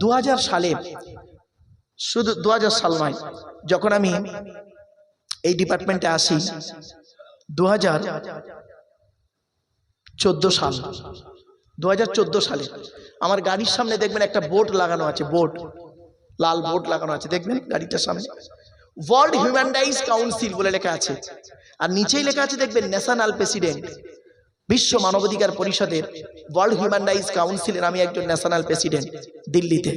দু হাজার সালে, শুধু দু হাজার সাল নয়, যখন আমি এই ডিপার্টমেন্টে আসি দু হাজার চোদ্দ সাল দু হাজার চোদ্দ সালে আমার গাড়ির সামনে দেখবেন একটা বোর্ড লাগানো আছে বোর্ড লাল বোর্ড লাগানো আছে, দেখবেন গাড়িটার সামনে? ওয়ার্ল্ড হিউম্যান রাইটস কাউন্সিল বলে লেখা আছে। আর নিচেই লেখা আছে, দেখবেন ন্যাশনাল প্রেসিডেন্ট বিশ্ব মানবাধিকার পরিষদের ওয়ার্ল্ড হিউম্যান রাইটস কাউন্সিলের আমি একজন ন্যাশনাল প্রেসিডেন্ট দিল্লিতে।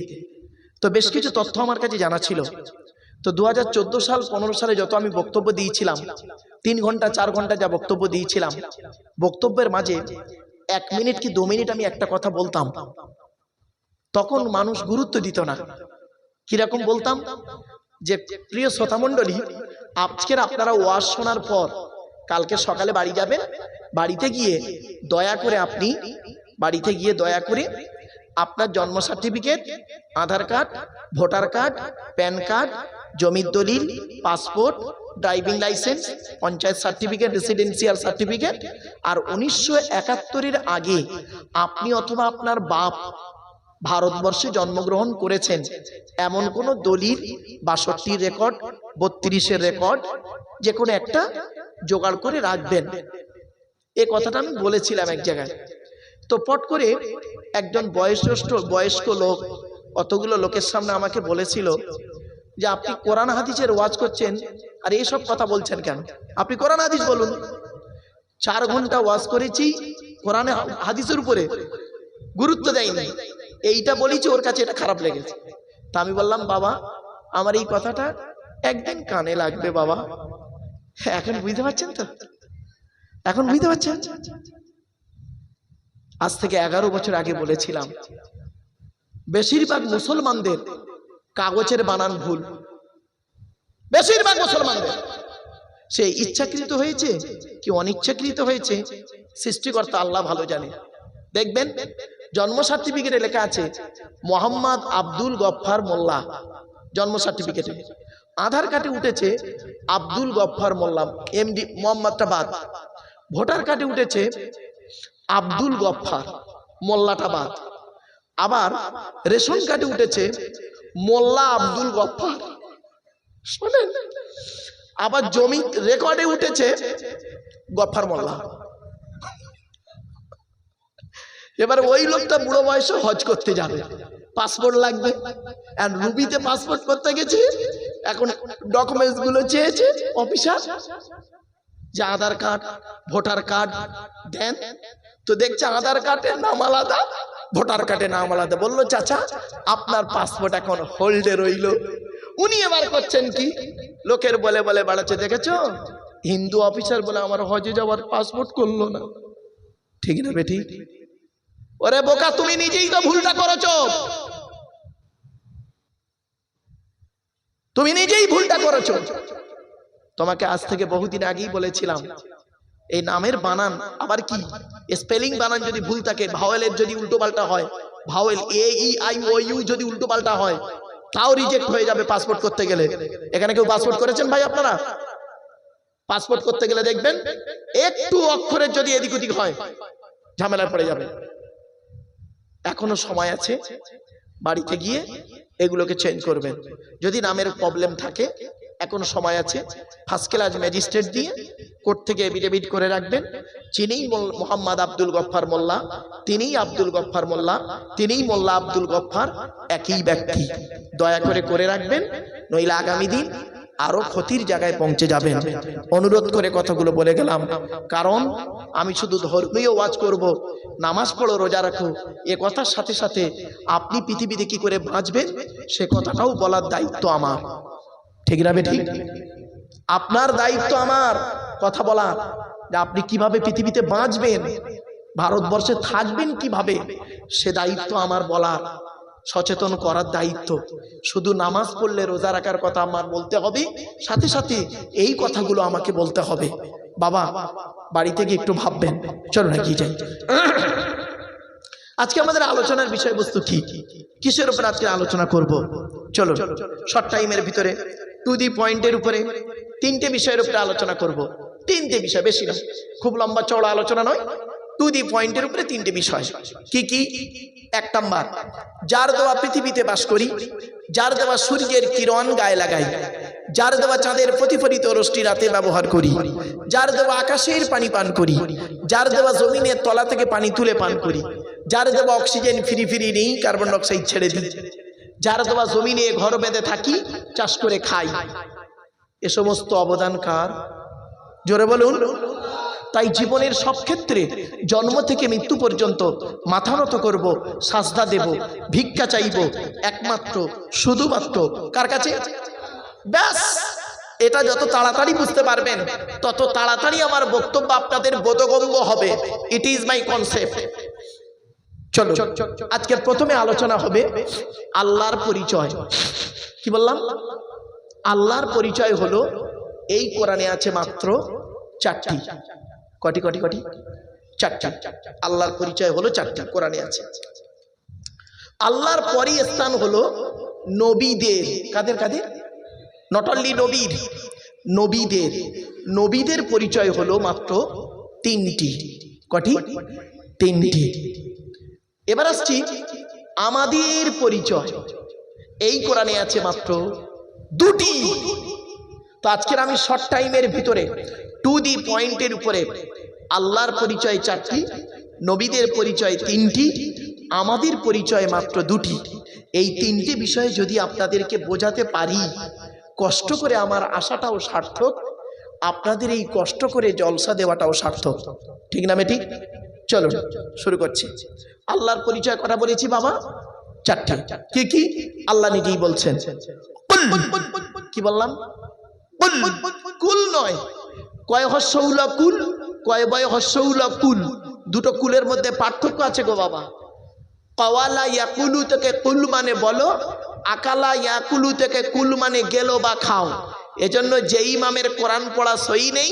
তো বেশ কিছু তথ্য আমার কাছে জানা ছিল। তো দু হাজার চোদ্দ সাল পনেরো সালে যত আমি বক্তব্য দিয়েছিলাম, তিন ঘণ্টা, চার ঘণ্টা যা বক্তব্য দিয়েছিলাম, বক্তব্যের মাঝে এক মিনিট কি দু মিনিট আমি একটা কথা বলতাম। তখন মানুষ গুরুত্ব দিত না। কীরকম বলতাম? যে প্রিয় শ্রোতামণ্ডলী, আজকের আপনারা ওয়াজ শোনার পর কালকে সকালে বাড়ি যাবেন, বাড়িতে গিয়ে দয়া করে আপনি বাড়িতে গিয়ে দয়া করে আপনার জন্ম certificate, Aadhaar card, voter card, PAN card, জমির দলিল, passport, driving licence, panchayat certificate, residential certificate আর উনিশশো একাত্তরের আগে আপনি অথবা আপনার বাপ ভারতবর্ষে জন্মগ্রহণ করেছেন, এমন কোন দলিল, বাষট্টির রেকর্ড, বত্রিশের রেকর্ড, যে কোনো একটা জোগাড় করে রাখবেন। এ কথাটা আমি বলেছিলাম এক জায়গায়। তো পট করে একজন বয়োজ্যেষ্ঠ, বয়স্ক লোক, অতগুলো লোকের সামনে আমাকে বলেছিল যে, আপনি কোরআন হাদিসের ওয়াজ করছেন আর এইসব কথা বলছেন কেন? আপনি কোরআন হাদিস বলুন। চার ঘণ্টা ওয়াজ করেছি কোরআনে হাদিসের উপরে। গুরুত্ব দেয়নি। এইটা বলেছি, ওর কাছে এটা খারাপ লেগেছে। তা আমি বললাম, বাবা, আমার এই কথাটা একদিন কানে লাগবে বাবা। এখন বুঝতে পারছেন তো? এখন বুঝতে পারছেন? আজ থেকে এগারো বছর আগে বলেছিলাম, বেশিরভাগ মুসলমানদের কাগজের বানান ভুল। বেশিরভাগ মুসলমানদের। সে ইচ্ছাকৃত হয়েছে কি অনিচ্ছাকৃত হয়েছে? সৃষ্টিকর্তা আল্লাহ ভালো জানে। দেখবেন, জন্ম সার্টিফিকেটে লেখা আছে, মোহাম্মদ আব্দুল গফফার মোল্লা, জন্ম সার্টিফিকেটে আধার কার্ডে উঠেছে আব্দুল গফফার মোল্লা এমডি মোহাম্মদটা বাদ ভোটার কার্ডে উঠেছে আব্দুল গফফার মোল্লাটা বাদ আবার রেশন কার্ডে উঠেছে মোল্লা আব্দুল গফফার। শোনেন, আবার জমি রেকর্ডে উঠেছে গফফার মোল্লা। এবার ওই লোকটা বুড়ো বয়সে হজ করতে যাবে। পাসপোর্ট লাগবে। আর রুবিতে পাসপোর্ট করতে গেছে? এখন ডকুমেন্টসগুলো চেয়েছে অফিসার যে আধার কার্ড ভোটার কার্ড দেন। তো দেখছে আধার কার্ডের নাম আলাদা ভোটার কার্ডের নাম আলাদা। বলল, চাচা, আপনার পাসপোর্ট এখন হোল্ডে রইল। উনি এবার করছেন কি? লোকের বলে বলে বাড়াচ্ছে, দেখেছ? হিন্দু অফিসার বলে আমার হজে যাওয়ার পাসপোর্ট করল না। ঠিক না বেটি? ওরে বোকা, তুমি নিজেই তো ভুলটা করেছ। তুমি নিজেই ভুলটা করেছ। তোমাকে আজ থেকে বহুদিন আগেই বলেছিলাম, এই নামের বানান আবার কি? স্পেলিং বানান যদি ভুল থাকে ভাওয়েলের যদি উল্টো পাল্টা হয়, vowel A E I O U যদি উল্টো পাল্টা হয়, তাও রিজেক্ট হয়ে যাবে পাসপোর্ট করতে গেলে। এখানে কেউ পাসপোর্ট করেছেন ভাই আপনারা? পাসপোর্ট করতে গেলে দেখবেন, একটু অক্ষরের যদি এদিক ওদিক হয়, ঝামেলায় পড়ে যাবে। এখনও সময় আছে, বাড়িতে গিয়ে এগুলোকে চেঞ্জ করবেন যদি নামের প্রবলেম থাকে, এখন সময় আছে ফার্স্ট ক্লাস ম্যাজিস্ট্রেট দিয়ে কোর্ট থেকে এফিডেভিট করে রাখবেন। মোল- মোহাম্মদ আব্দুল গফফার মোল্লা। তিনিই আব্দুল গফফার মোল্লা। তিনিই মোল্লা আব্দুল গফফার একই ব্যক্তি। দয়া করে করে রাখবেন, নইলে আগামী দিন আরও ক্ষতির জায়গায় পৌঁছে যাবেন। অনুরোধ করে কথাগুলো বলে গেলাম। কারণ আমি শুধু ধর্মীয় ওয়াজ করব, নামাজ পড়ো, রোজা রাখো। এ কথার সাথে সাথে আপনি পৃথিবীতে কি করে বাঁচবেন? সে কথাটাও বলার দায়িত্ব আমার। ঠিক না ঠিক আপনার দায়িত্ব আমার কথা বলা, যে আপনি কীভাবে পৃথিবীতে বাঁচবেন? ভারতবর্ষে থাকবেন কীভাবে? সে দায়িত্ব আমার বলার। সচেতন করার দায়িত্ব। শুধু নামাজ পড়লে রোজা রাখার কথা আমার বলতে হবে, সাথে সাথে এই কথাগুলো আমাকে বলতে হবে। বাবা, বাড়িতে গিয়ে একটু ভাববেন। চলো না কি যাই। আজকে আমাদের আলোচনার বিষয়বস্তু কি? কিসের উপর আজকে আলোচনা করব? চলো শর্ট টাইমের ভিতরে টু দি পয়েন্টের উপরে তিনটে বিষয়ের উপরে আলোচনা করব। তিনটে বিষয়, বেশি না। খুব লম্বা চওড়া আলোচনা নয়। টু দি পয়েন্টের উপরে তিনটে বিষয়। কি কি? এক নাম্বার, যার দেওয়া পৃথিবীতে বাস করি, যার দেওয়া সূর্যের কিরণ গায়ে লাগাই, যার দেওয়া চাঁদের প্রতিফলিত রশ্মি রাতে ব্যবহার করি, যার দেওয়া আকাশের পানি পান করি, যার দেওয়া জমিনের তলা থেকে পানি তুলে পান করি, যার দেওয়া অক্সিজেন ফ্রি ফ্রি নেই, কার্বন ডাইঅক্সাইড ছেড়ে দিই, যার দেওয়া জমিনে ঘর বেঁধে থাকি, চাষ করে খাই। এ সমস্ত অবদান কার? জোরে বলুন। তাই জীবনের সব ক্ষেত্রে জন্ম থেকে মৃত্যু পর্যন্ত মাথা নত করব, সাজদা দেব, ভিক্ষা চাইব, একমাত্র, শুধুমাত্র, কার কাছে? ব্যাস, এটা যত তাড়াতাড়ি বুঝতে পারবেন, তত তাড়াতাড়ি আমার বক্তব্য আপনাদের বোধগম্য হবে। ইট ইজ মাই কনসেপ্ট চলো আজকে প্রথমে আলোচনা হবে আল্লাহর পরিচয়। কি বললাম? আল্লাহর পরিচয় হলো, এই কোরআনে আছে মাত্র চারটি। কটি কটি কটি? চারটি। আল্লাহর পরিচয় হলো চারটি, কোরআনে আছে। আল্লাহর পরই স্থান হলো নবীদের। কাদের কাদের? নট অনলি নবীর, নবীদের। নবীদের পরিচয় হলো মাত্র তিনটি। কটি? তিনটি। এবার আসছি আমাদের পরিচয়। এই কোরআনে আছে মাত্র দুটি। তো আজকের আমি শর্ট টাইমের ভিতরে টু দি পয়েন্টের উপরে আল্লাহর পরিচয় চারটি, নবীদের পরিচয় তিনটি, আমাদের পরিচয় মাত্র দুটি। এই তিনটি বিষয়ে যদি আপনাদেরকে বোঝাতে পারি, কষ্ট করে আমার আশাটাও সার্থক, আপনাদের এই কষ্ট করে জলসা দেওয়াটাও সার্থক। ঠিক না ঠিক চলো শুরু করছি। আল্লাহর পরিচয় কথা বলেছি বাবা? চারটে। কি কি? আল্লাহ নিজেই বলছেন। কি বললাম? কুল নয়। কয় হস্যউলা কুল? কয় বয় হস্যউলা কুল? দুটো কুলের মধ্যে পার্থক্য আছে গো বাবা। কওয়ালা ইয়াকুলু থেকে কুল মানে বলো, আকালা ইয়াকুলু থেকে কুল মানে গেল বা খাও। এজন্য যে ইমামের কোরআন পড়া সই নেই,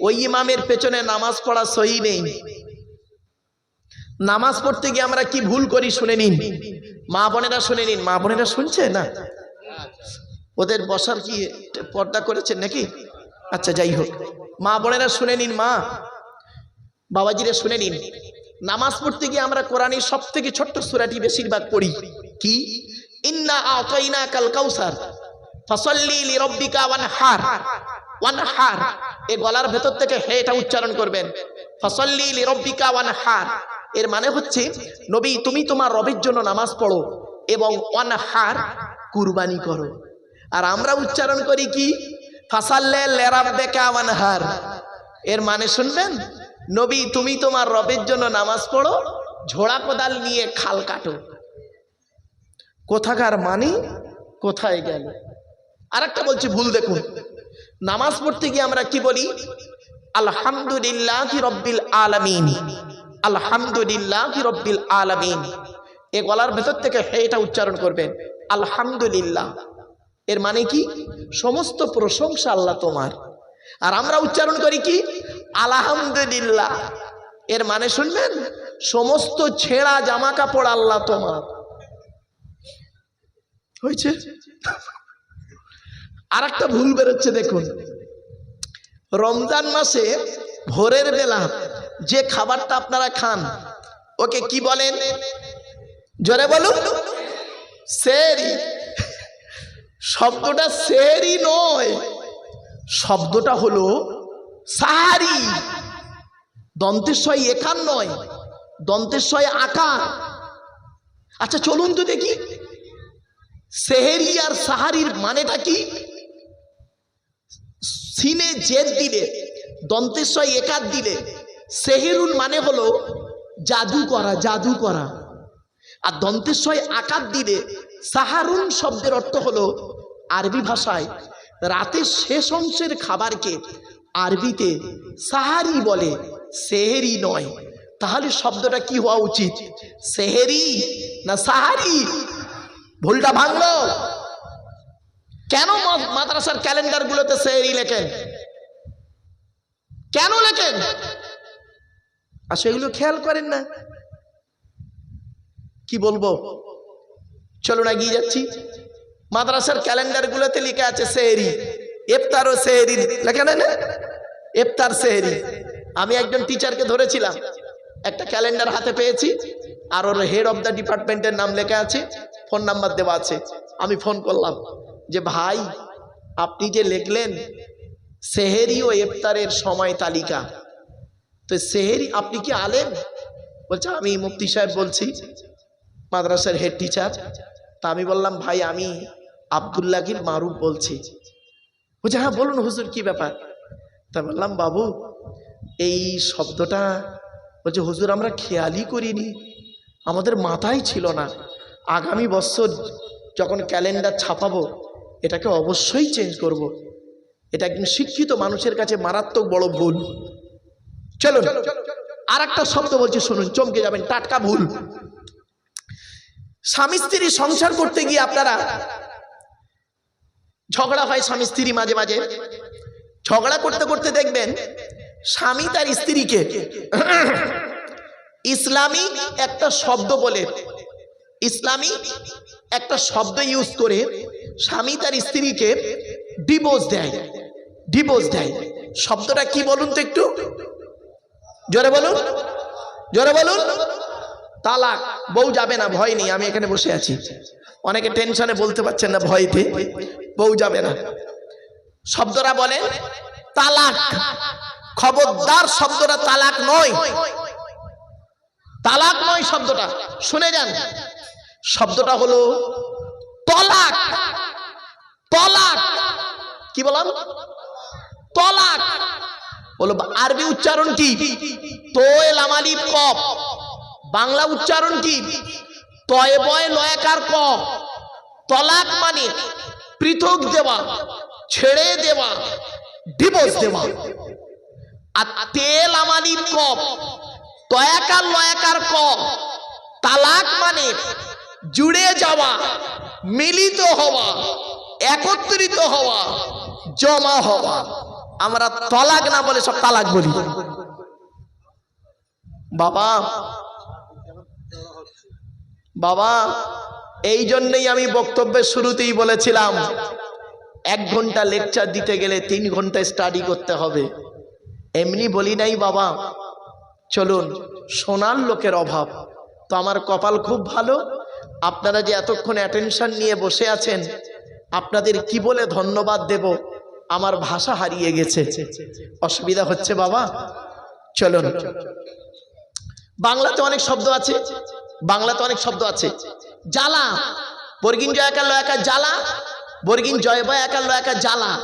ওই ইমামের পেছনে নামাজ পড়া সই নেই। নামাজ পড়তে গিয়ে আমরা কি ভুল করি শুনে নিন। মা বোনেরা শুনে নিন। মা বোনেরা শুনছে না? ওদের বসার কি পর্দা করেছেন নাকি? আচ্ছা যাই হোক। মা বোনেরা শুনে নিন, মা। বাবাজিরা শুনে নিন। নামাজ পড়তে গিয়ে আমরা কোরআনের সব থেকে ছোট্ট সুরাটি বেশিরভাগ পড়ি। কি? ইন্না আতাইনা কাল কাউসার। ফসল্লি লিরব্বিকা ওয়ানহার। ওয়ানহার। এই গলার ভেতর থেকে হে এটা উচ্চারণ করবেন। ফসল্লি লিরব্বিকা ওয়ানহার। এর মানে হচ্ছে, নবী, তুমি তোমার রবের জন্য নামাজ পড়ো এবং ওয়ানহার কুরবানি করো। আর আমরা উচ্চারণ করি কি? ফাসাল্লে লেরাব্বেকা ওয়ানহার এর মানে শুনবেন? নবী, তুমি তোমার রবের জন্য নামাজ পড়ো, ঝোড়া কোদাল নিয়ে খাল কাটো। কোথাকার মানে? কোথায় গেল? আর একটা বলছি, ভুল দেখুন। নামাজ পড়তে গিয়ে আমরা কি বলি? আলহামদুলিল্লাহ রব্বিল আলামিন। আলহামদুলিল্লাহ রব্বিল আলামিন। এ গলার ভেতর থেকে হে এটা উচ্চারণ করবেন। আলহামদুলিল্লাহ। এর মানে কি? সমস্ত প্রশংসা আল্লাহ তোমার। আর আমরা উচ্চারণ করি কি? আলহামদুলিল্লাহ। এর মানে শুনবেন? সমস্ত ছেঁড়া জামা কাপড় আল্লাহ তোমার। হয়েছে? আর একটা ভুল বেরোচ্ছে দেখুন। রমজান মাসে ভোরের বেলা যে খাবারটা আপনারা খান, ওকে কি বলেন? জোরে বলুন। সেরি। শব্দটা সেরি নয়। শব্দটা হলো সাহারি। দন্তেশ্বয় একার নয় দন্তেশ্বয় আকার। আচ্ছা চলুন তো দেখি। সেহেরি আর সাহারির মানেটা কি? সিনে জেদ দিলে দন্তেশ্বয় একার দিলে সেহেরুন মানে হলো জাদু করা জাদু করা। আর দন্তেশ্বয় আকার দিলে সাহারুন শব্দের অর্থ হলো আরবি ভাষায় রাতের শেষ অংশের খাবারকে আরবিতে সাহারি বলে, সেহেরি নয়। তাহলে শব্দটা কি হওয়া উচিত? সেহেরি না সাহারি? ভুলটা ভাঙলো? কেন মাদ্রাসার ক্যালেন্ডার গুলোতে সেহেরি লেখেন? কেন লেখেন? আর সেগুলো খেয়াল করেন না। কি বলব? চলুন এগিয়ে যাচ্ছি। মাদ্রাসার ক্যালেন্ডার গুলোতে লেখা আছে সেহেরি। এফতার ও সেহেরি। লেখা না? ইফতার, সেহেরি। আমি একজন টিচারকে ধরেছিলাম। একটা ক্যালেন্ডার হাতে পেয়েছি। আর ওর হেড অফ দ্য ডিপার্টমেন্টের নাম লেখা আছে। ফোন নাম্বার দেওয়া আছে। আমি ফোন করলাম যে, ভাই, আপনি যে লিখলেন সেহেরি ও ইফতারের সময় তালিকা, তো সেহেরি, আপনি কি আলেন বলছে, আমি মুফতি সাহেব বলছি, মাদ্রাসার হেড টিচার তা আমি বললাম, ভাই, আমি আবদুল্লাহির মারুফ বলছি। বলছে হ্যাঁ বলুন হুজুর, কি ব্যাপার? তা বললাম, বাবু, এই শব্দটা বলছে হুজুর, আমরা খেয়ালই করিনি। আমাদের মাথায় ছিল না। আগামী বছর যখন ক্যালেন্ডার ছাপাবো, এটাকে অবশ্যই চেঞ্জ করব। এটা একজন শিক্ষিত মানুষের কাছে মারাত্মক বড় ভুল। চলো আর একটা শব্দ বলছি, শুনুন, চমকে যাবেন, টাটকা ভুল। স্বামী স্ত্রী সংসার করতে গিয়ে আপনারা ঝগড়া হয় স্বামী স্ত্রী মাঝে মাঝে। ঝগড়া করতে করতে দেখবেন স্বামী তার স্ত্রীকে ইসলামী একটা শব্দ বলে। ইসলামী একটা শব্দ ইউজ করে স্বামী তার স্ত্রীকে ডিভোর্স দেয়। ডিভোর্স দেয়। শব্দটা কি বলুন তো একটু? জোরে বলুন। জোরে বলুন। তালাক, বউ যাবে না, ভয় নেই, আমি এখানে বসে আছি। অনেকে টেনশনে বলতে পারছেন না ভয়তে, বউ যাবে না। শব্দরা বলে তালাক। খবরদার শব্দটা তালাক নয়। তালাক নয় শব্দটা, শুনে যান। শব্দটা হলো, তলাক। তলাক। কি বললাম? তলাক। বলো আরবি উচ্চারণ কি? তোয়েল আমালি কপ বাংলা উচ্চারণ কি? তয় বয় লয়াকার ক তলাক মানে পৃথক দেওয়া, ছেড়ে দেওয়া ডিভোর্স দেওয়া। আর তেল আমানির কপ তয়াকার লয়াকার ক তালাক মানে জুড়ে যাওয়া, মিলিত হওয়া, একত্রিত হওয়া, জমা হওয়া। আমরা তলাক না বলে সব তালাক বলি। বাবা বাবা, এই জন্যই আমি বক্তব্যের শুরুতেই বলেছিলাম, এক ঘণ্টা লেকচার দিতে গেলে তিন ঘণ্টা স্টাডি করতে হবে। এমনি বলি নাই বাবা। চলুন, সোনার লোকের অভাব। তো আমার কপাল খুব ভালো। আপনারা যে এতক্ষণ অ্যাটেনশন নিয়ে বসে আছেন, আপনাদের কি বলে ধন্যবাদ দেব? আমার ভাষা হারিয়ে গেছে। অসুবিধা হচ্ছে বাবা? চলুন। বাংলাতে অনেক শব্দ আছে। বাংলাতে অনেক শব্দ আছে। জ্বালা। বর্গিন জয় একার লয়াকার জ্বালা। বর্গিন জয় বয় একার লয়াকার জ্বালা।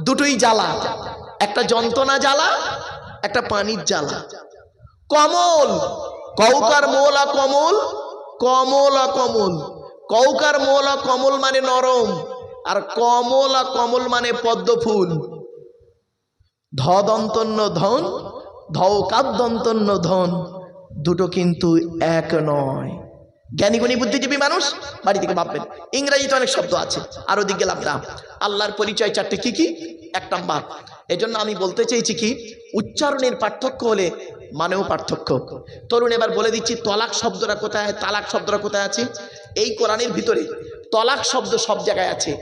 দুটোই জ্বালা। একটা যন্ত্রণা জ্বালা, একটা পানির জ্বালা। কমল। কৌকার মোলা কমল। কমলা কমল। কৌকার মোলা কমল মানে নরম। আর কমলা কমল মানে পদ্ম ফুল ধ দন্তন্য ধন ধৌকার দন্তন্য ধন। দুটো কিন্তু এক নয়। জ্ঞানী গুণী বুদ্ধিজীবী মানুষ বাড়ি থেকে ভাববেন, ইংরেজিতে অনেক শব্দ আছে, আর ওদিক গেলাম না। আল্লাহর পরিচয় চারটে কি কি? এক নাম্বার, এজন্য আমি বলতে চেয়েছি কি, উচ্চারণের পার্থক্য হলে মানেও পার্থক্য। তরুণ এবার বলে দিচ্ছি, তলাক শব্দটা কোথায় তালাক শব্দটা কোথায় আছে? এই কোরআনের ভিতরে তলাক শব্দ সব জায়গায় আছে।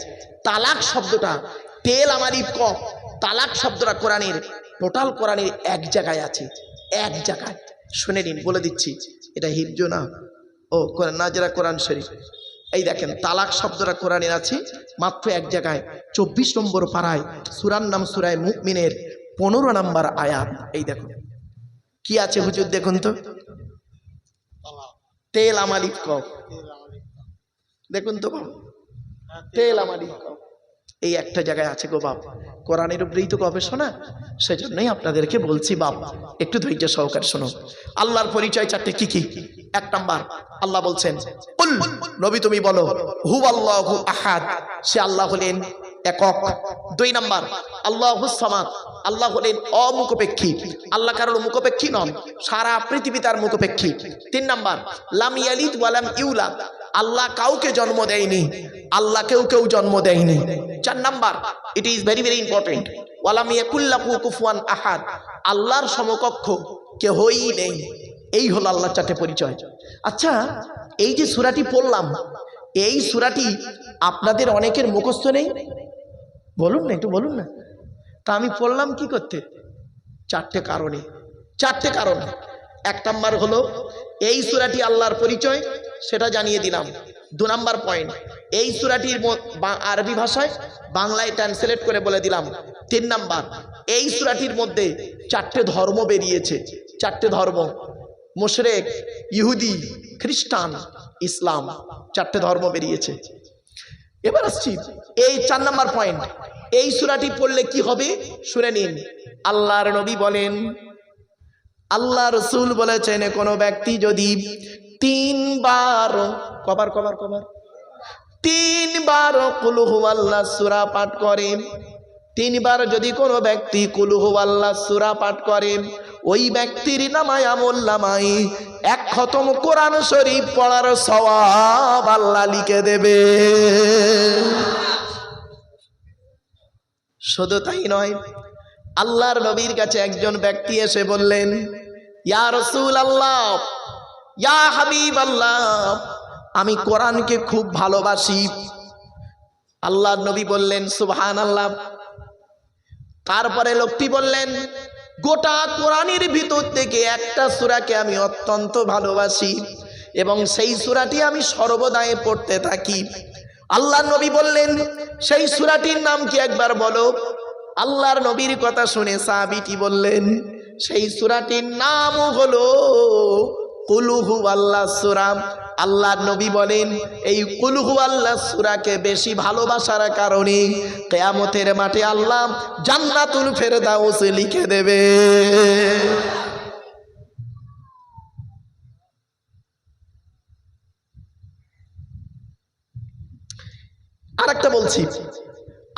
তালাক শব্দটা তেল আমারই ক তালাক শব্দটা কোরআনের, টোটাল কোরআনের এক জায়গায় আছে, এক জায়গায়। শুনে নিন, বলে দিচ্ছি, এটা হিফজ না। ও, কোরআন নাজরা কোরআন শরীফ। এই দেখেন, তালাক শব্দটা কোরআনের আছে, মাত্র এক জায়গায়, চব্বিশ নম্বর পাড়ায় সুরান নাম সুরায় মুকমিনের পনেরো নম্বর আয়াত। এই দেখুন কি আছে হুজুর দেখুন তো? তেল আমালিক কপ দেখুন তো? তেল আমালিক কপ এই একটা জায়গায় আছে গো বাপ। কোরআনের উপরেই তো গবেষণা। সেজন্যই আপনাদেরকে বলছি বাপ, একটু ধৈর্য সহকারে শোনো। আল্লাহর পরিচয় চারটে কি কি? এক নাম্বার, আল্লাহ বলছেন নবী তুমি বলো হু আল্লাহু আহাদ। সে আল্লাহ হলেন একক। দুই নাম্বার, আল্লাহ সামাদ। আল্লাহ হলেন অমুখপেক্ষী। আল্লাহ কারোর মুখপেক্ষী নন, সারা পৃথিবী তার মুখপেক্ষী। তিন নাম্বার, লাম ইয়ালিদ ওয়ালাম ইউলাদ। আল্লাহ কাউকে জন্ম দেয়নি আল্লাহ কেউ কেউ জন্ম দেয়নি। চার number it is very very important আহাদ। আল্লাহর সমকক্ষ কেহই নেই। এই হলো আল্লাহর চারটে পরিচয়। আচ্ছা এই যে সুরাটি পড়লাম, এই সুরাটি আপনাদের অনেকের মুখস্থ নেই? বলুন না, একটু বলুন না। তা আমি পড়লাম কি করতে? চারটে কারণে। চারটে কারণ। এক নাম্বার হলো এই সুরাটি আল্লাহর পরিচয়, সেটা জানিয়ে দিলাম। দু নাম্বার পয়েন্ট এই সুরাটির আরবি ভাষায় বাংলায় ট্রান্সলেট করে বলে দিলাম। তিন নাম্বার, এই সুরাটির মধ্যে চারটে ধর্ম বেরিয়েছে। চারটে ধর্ম, মুশরেক, ইহুদি, খ্রিস্টান, ইসলাম, চারটে ধর্ম বেরিয়েছে। এবার আসছি, এই চার নাম্বার পয়েন্ট এই সুরাটি পড়লে কি হবে? শুনে নিন। আল্লাহর নবী বলেন আল্লাহ রসুল বলেছেন, কোনো ব্যক্তি যদি তিনবার, কবার কবার কবার, তিনবার কুলহু আল্লাহ সুরা পাঠ করে, তিনবার যদি কোনো ব্যক্তি কুলহু আল্লাহ সুরা পাঠ করে, ওই ব্যক্তির নামায় আমল নামাই এক খতম কোরআন শরীফ পড়ার সওয়াব আল্লাহ লিখে দেবে। শুধু তাই নয়, আল্লাহর নবীর কাছে একজন ব্যক্তি এসে বললেন ইয়া রসুল আল্লাহ ইয়া হাবিব আল্লাহ আমি কোরআনকে খুব ভালোবাসি। আল্লাহর নবী বললেন সুবহান আল্লাহ তারপরে লোকটি বললেন, গোটা কোরআনের ভিতর থেকে একটা সূরাকে আমি অত্যন্ত ভালোবাসি এবং সেই সূরাটি আমি সর্বদাই পড়তে থাকি। আল্লাহর নবী বললেন, সেই সূরাটির নাম কি একবার বলো? আল্লাহর নবীর কথা শুনে সাহাবীটি বললেন সেই সুরাটির নাম হলো কুলুহু আল্লাহ সুরাম আল্লাহ নবী বলেন, এই কুলহু আল্লাহ সুরাকে বেশি ভালোবাসার কারণে কেয়ামতের মাঠে আল্লাহ জান্নাতুল ফেরদাউস লিখে দেবে। আরেকটা বলছি,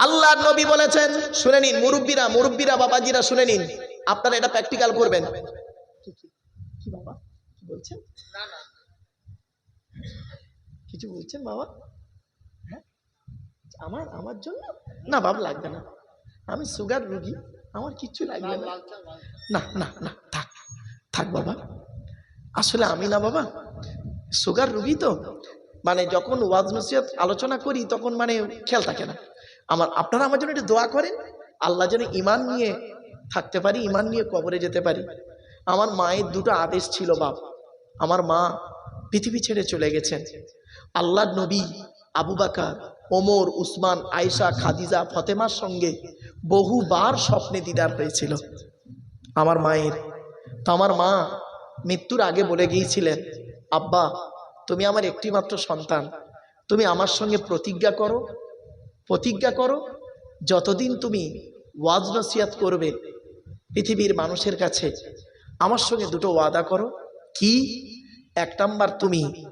আল্লাহ নবী বলেছেন, শুনে নিন মুরব্বীরা মুরব্বীরা, বাবাজিরা, শুনে নিন। আপনারা এটা প্র্যাকটিক্যাল করবেন। কি বাবা? কি বলছেন? কিছু বলছেন বাবা? হ্যাঁ? আমার আমার জন্য? না বাবা লাগবে না। আমি সুগার রুগী আমার কিচ্ছু লাগবে না। না না না থাক থাক বাবা। আসলে আমি না বাবা সুগার রুগী তো। মানে যখন ওয়াজ নসিহত আলোচনা করি তখন মানে খেয়াল থাকে না। আমার আপনারা আমার জন্য একটু দোয়া করেন। আল্লাহ যেন ইমান নিয়ে থাকতে পারি, ইমান নিয়ে কবরে যেতে পারি। আমার মায়ের দুটো আদেশ ছিল বাপ। আমার মা পৃথিবী ছেড়ে চলে গেছেন। আল্লাহ নবী আবু বাকার, ওমর, উসমান, আয়েশা, খাদিজা, ফতেমার সঙ্গে বহুবার স্বপ্নে দিদার হয়েছিল। আমার মায়ের। তো আমার মা মৃত্যুর আগে বলে গিয়েছিলেন, আব্বা, তুমি আমার একটিমাত্র সন্তান। তুমি আমার সঙ্গে প্রতিজ্ঞা করো প্রতিজ্ঞা করো, যতদিন তুমি ওয়াজ নসিয়াত করবে পৃথিবীর মানুষের কাছে। আমার সঙ্গে দুটো ওয়াদা করো। কি? এক নাম্বার, তুমি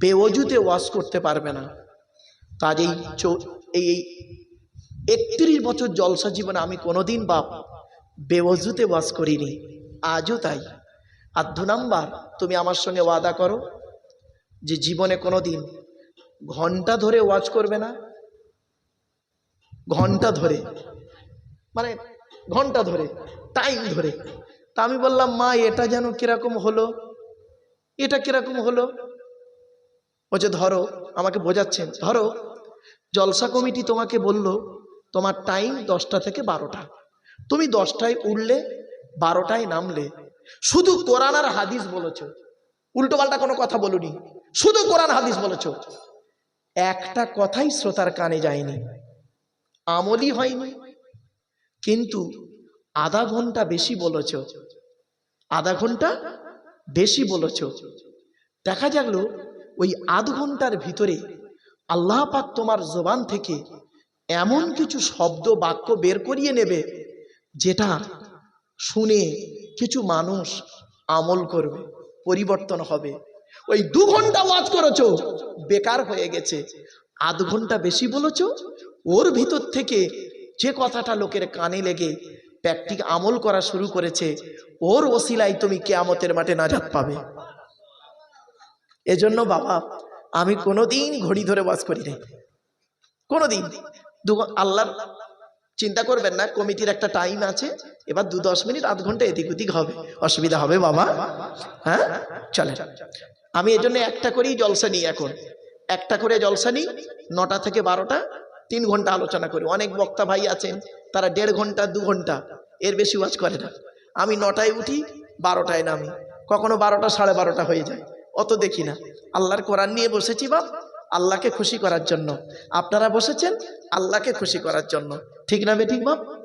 বেওজুতে ওয়াজ করতে পারবে না। কাজেই এই একত্রিশ বছর জলসা জীবনে আমি কোনোদিন বাপ বেওজুতে ওয়াজ করিনি। আজও তাই। আর দু নাম্বার, তুমি আমার সঙ্গে ওয়াদা করো যে জীবনে কোনোদিন ঘণ্টা ধরে ওয়াজ করবে না। ঘণ্টা ধরে। মানে ঘণ্টা ধরে টাইম ধরে। তা আমি বললাম, মা, এটা যেন কীরকম হলো? এটা কীরকম হলো? যে, ধরো, আমাকে বোঝাচ্ছেন, ধরো, জলসা কমিটি তোমাকে বলল, তোমার টাইম দশটা থেকে বারোটা। তুমি দশটায় উঠলে, বারোটায় নামলে। শুধু কোরআন আর হাদিস বলেছ। উল্টো পাল্টা কোনো কথা বলুনি। শুধু কোরআন, হাদিস বলেছ। একটা কথাই শ্রোতার কানে যায়নি। আমলই হয়নি। কিন্তু আধা ঘণ্টা বেশি বলেছ, আধা ঘণ্টা বেশি বলেছ। দেখা গেল ওই আধ ঘণ্টার ভিতরে আল্লাহ পাক তোমার জবান থেকে এমন কিছু শব্দ বাক্য বের করিয়ে নেবে যেটা শুনে কিছু মানুষ আমল করবে, পরিবর্তন হবে। ওই দু ঘণ্টা ওয়াজ করেছ, বেকার হয়ে গেছে। আধ ঘণ্টা বেশি বলেছ, ওর ভিতর থেকে যে কথাটা লোকের কানে লেগে প্র্যাকটিক আমল করা শুরু করেছে, ওর ওসিলাই তুমি কেয়ামতের মাঠে নাজাত পাবে। এজন্য বাবা, আমি কোনোদিন ঘড়ি ধরে বাস করি নাই। কোনোদিন। দু আল্লাহর চিন্তা করবেন না, কমিটির একটা টাইম আছে, এবার দু দশ মিনিট, আধ ঘণ্টা এদিক ওদিক হবে। অসুবিধা হবে বাবা। হ্যাঁ? চলে আমি এজন্য একটা করেই জলসা নিই এখন। একটা করে জলসা নিই, নটা থেকে বারোটা তিন ঘণ্টা আলোচনা করি। অনেক বক্তা ভাই আছেন, তারা দেড় ঘণ্টা, দু ঘণ্টা, এর বেশি ওয়াজ করে না। আমি নটায় উঠি, বারোটায় নামি। কখনো বারোটা, সাড়ে বারোটা হয়ে যায়। অত দেখি না। আল্লাহর কোরআন নিয়ে বসেছি বাপ, আল্লাহকে খুশি করার জন্য। আপনারা বসেছেন, আল্লাহকে খুশি করার জন্য। ঠিক না বে ঠিক বাপ?